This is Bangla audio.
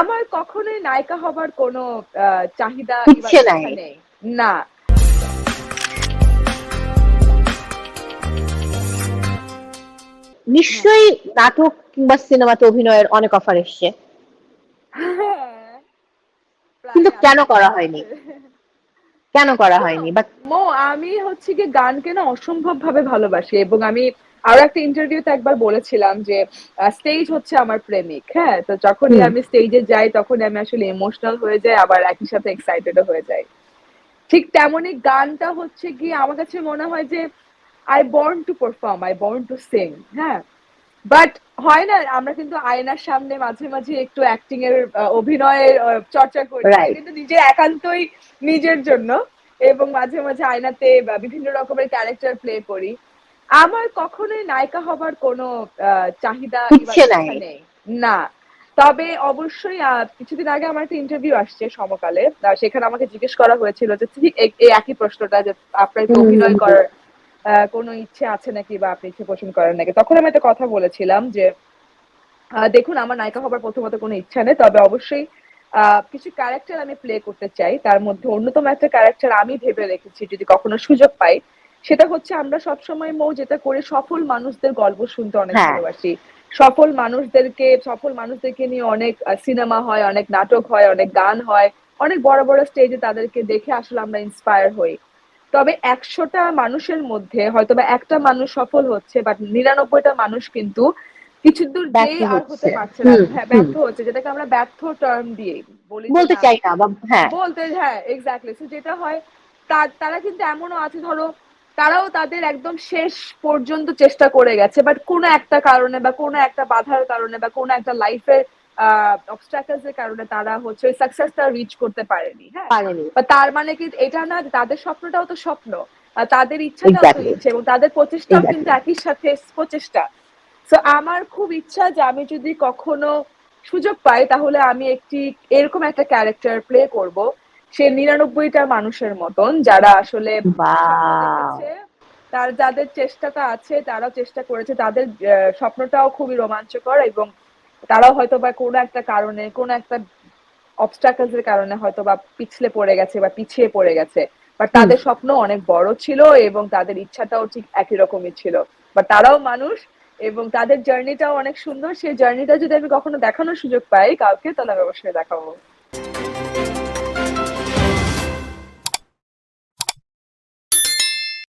আমার কখনোই নায়িকা হবার কোনো চাহিদা নাই। না। নিশ্চয়ই নাটক কিংবা সিনেমাতে অভিনয়ের অনেক অফার এসছে। কিন্তু কেন করা হয়নি? কেন করা হয়নি? বা মো আমি হচ্ছে কি গানকে না অসম্ভব ভাবে ভালোবাসি এবং আমি আরও একটা ইন্টারভিউতে একবার বলেছিলাম যে স্টেজ হচ্ছে আমার প্রেমিক হ্যাঁ? তো যখনই আমি স্টেজে যাই তখন আমি আসলে ইমোশনাল হয়ে যাই আবার একই সাথে এক্সাইটেডও হয়ে যাই। ঠিক তেমনই গানটা হচ্ছে কি আমার কাছে মনে হয় যে I born to perform I born to sing হ্যাঁ? বাট হয় না আমরা কিন্তু আয়নার সামনে মাঝে মাঝে একটু অ্যাক্টিং এর অভিনয়ের চর্চা করি। কিন্তু নিজের একান্তই নিজের জন্য এবং মাঝে মাঝে আয়নাতে বিভিন্ন রকমের ক্যারেক্টার প্লে করি। আমার কখনোই নায়িকা হবার কোনো চাহিদা নাই। না। তবে অবশ্যই কিছুদিন আগে আমার একটা ইন্টারভিউ আসছে সমকালে। সেখানে আমাকে জিজ্ঞেস করা হয়েছিল যে ঠিক এই একই প্রশ্নটা যে আপনার অভিনয় করার কোনো ইচ্ছে আছে নাকি বা আপনি ইচ্ছে পোষণ করেন নাকি? তখন আমি একটা কথা বলেছিলাম যে দেখুন আমার নায়িকা হবার প্রথমত কোনো ইচ্ছা নেই। তবে অবশ্যই আহ, কিছু ক্যারেক্টার আমি প্লে করতে চাই। তার মধ্যে অন্যতম একটা ক্যারেক্টার আমি ভেবে রেখেছি যদি কখনো সুযোগ পাই। সেটা হচ্ছে আমরা সবসময় মৌ যেটা করে সফল মানুষদের গল্প শুনতে অনেক হ্যাঁ। ভালোবাসি। সফল মানুষদেরকে সফল মানুষদেরকে নিয়ে অনেক সিনেমা হয় অনেক নাটক হয় অনেক গান হয় অনেক বড় বড় স্টেজে তাদেরকে দেখে আসলে আমরা ইন্সপায়ার হই। তবে একশোটা মানুষের মধ্যে হয়তো বা একটা মানুষ সফল হচ্ছে বাট নিরানব্বইটা মানুষ কিন্তু কিছু দূর ব্যর্থ আর হতে পারছে না। হ্যাঁ ব্যর্থ হচ্ছে যেটাকে আমরা ব্যর্থ টার্ম দিয়ে বলি বলতে চাই না হ্যাঁ। বলতে হ্যাঁ এক্স্যাক্টলি যেটা হয় তারা কিন্তু এমনও আছে ধরো তারাও তাদের একদম শেষ পর্যন্ত চেষ্টা করে গেছে বাট কোনো একটা কারণে বা কোনো একটা বাধার কারণে বা কোনো একটা লাইফের অবস্ট্রাকলস এর কারণে তারা হচ্ছে ওই সাকসেসটা রিচ করতে পারেনি হ্যাঁ? পারেনি। বা তার মানে কি এটা না তাদের স্বপ্নটাও তো স্বপ্ন আর তাদের ইচ্ছাটাও তো ইচ্ছে এবং তাদের প্রচেষ্টাও কিন্তু একই সাথে প্রচেষ্টা। তো আমার খুব ইচ্ছা যে আমি যদি কখনো সুযোগ পাই তাহলে আমি একটি এরকম একটা ক্যারেক্টার প্লে করব। সে নিরানব্বইটা মানুষের মতন যারা আসলে তার যাদের চেষ্টাটা আছে তারাও চেষ্টা করেছে। তাদের স্বপ্নটাও খুবই রোমাঞ্চকর এবং তারাও হয়তো বা কোনো একটা কারণে কোনো একটা অবস্টাকলস এর কারণে হয়তো বা পিছলে পড়ে গেছে বা পিছিয়ে পড়ে গেছে। বাট তাদের স্বপ্ন অনেক বড় ছিল এবং তাদের ইচ্ছাটাও ঠিক একই রকমই ছিল। বাট তারাও মানুষ এবং তাদের জার্নিটাও অনেক সুন্দর। সেই জার্নিটা যদি আমি কখনো দেখানোর সুযোগ পাই কাউকে তাহলে আমি অবশ্যই দেখাবো।